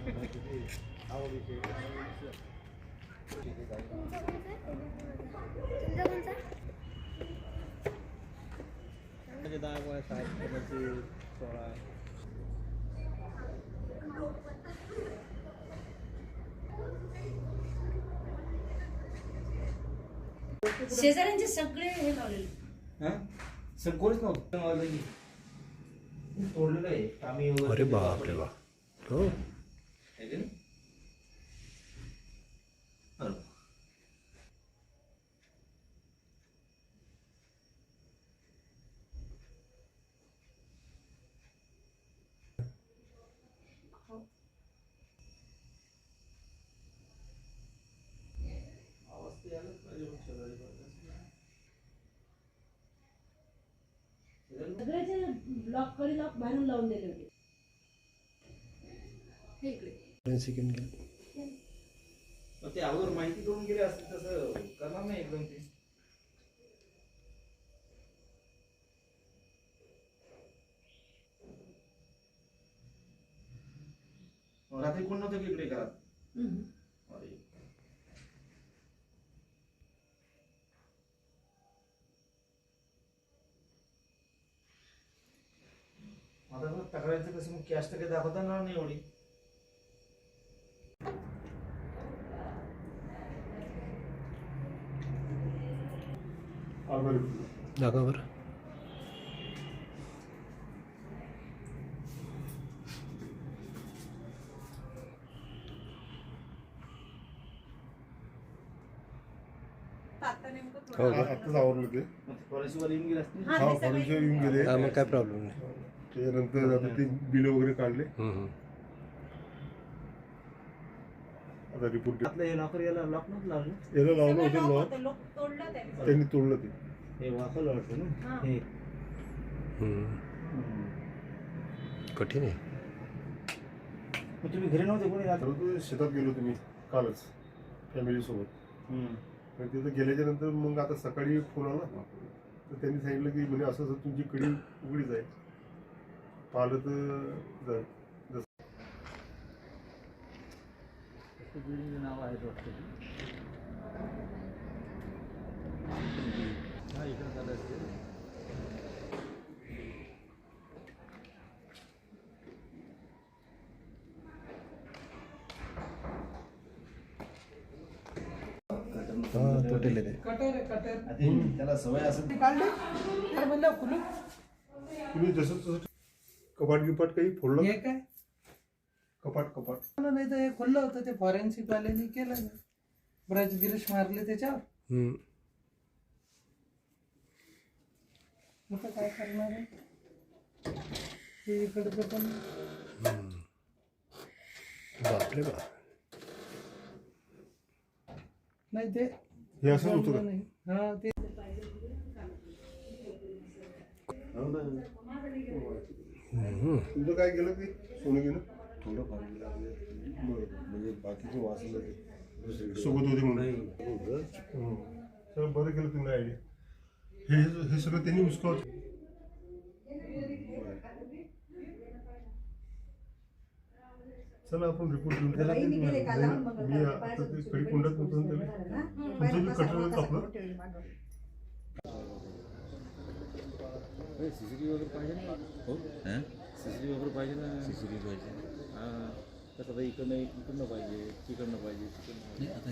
तुमचा कोणता म्हणजे दहा गोळ्या सात म्हणजे सोळा शेजाऱ्यांचे सगळे हे लावलेले. हा? सगळंच नव्हतं. तोडलेलं आहे आम्ही अरे बापरे बाप. हो. आहे का नाही? बरोबर. सगळ्याचे लॉक कडी लॉक बाहेरून लावून दिले होते हे सेकंड गेले मग ते अगोदर माहिती करून गेले असते तसं करणार नाही एकदम ते. मग रात्री कोण नव्हतं की इकडे घरात? हम्म. अरे. आता मग तक्रारीचं कसं मग कॅश तर काही दाखवता येणार नाही एवढी. दाखवा बरं हो का? आवरलं ते हा येऊन गेले. हा मग काय प्रॉब्लेम नाही. त्यानंतर आता ते बिल वगैरे काढले. हम्म, हम्म. आता रिपोर्ट आपलं हे लॉकर याला लॉक नव्हतं लावलं? याला लावलं होतं लॉक लोक तोडलं त्याने त्यांनी तोडलं ते. हे वाकल वाटतं ना? हा. हे. हम्म. कठीण आहे. मग तुम्ही घरी नव्हते कोणी रात्री? तर ते शेतात गेलो तुम्ही कालच फॅमिली सोबत. पण तिथं गेल्याच्यानंतर मग आता सकाळी फोन आला. तर त्यांनी सांगितलं की म्हणजे असं असं तुमची कडी उघडीच आहे. पाहिलं तर ज- नाव आहे वाटतं हा इकडे झालं असेल हा तोटेल ते त्याला सवय असेल तुम्ही जसं तसं कपाट गिपाट काही फोडलं हे काय कपाट कपाट. मला नाही तर हे खोललं होतं ते फॉरेन्सिक वाल्यांनी केलं ना. ब्रज गिरीश मारले त्याच्यावर. हम्म. आता काय करणार आहे? ते इकडचं पण. बापरे बाप नाही ते हे असं होतं का? नाही. हा ते. तुमचं काय केलं ते सोनं घेणं? थोडं म्हणजे बाकीचे वाचलं सोबत होते म्हणून? हं. सगळं बरं केलं तुम्ही आयडिया. हे हे सगळं त्यांनी उचकावत चला आपण रिपोर्ट घेऊन त्याला ते- नाही, मी आता ते कडी कुंडात होतो ना त्याला तुमचं बी कटर कापलं सीसीटीव्ही वगैरे पाहिजे ना. हो? सीसीटीव्ही वगैरे पाहिजे ना. सीसीटीव्ही पाहिजे. हां कसं आता इकडनं इकडनं पाहिजे तिकडनं पाहिजे तिकडनं पाहिजे.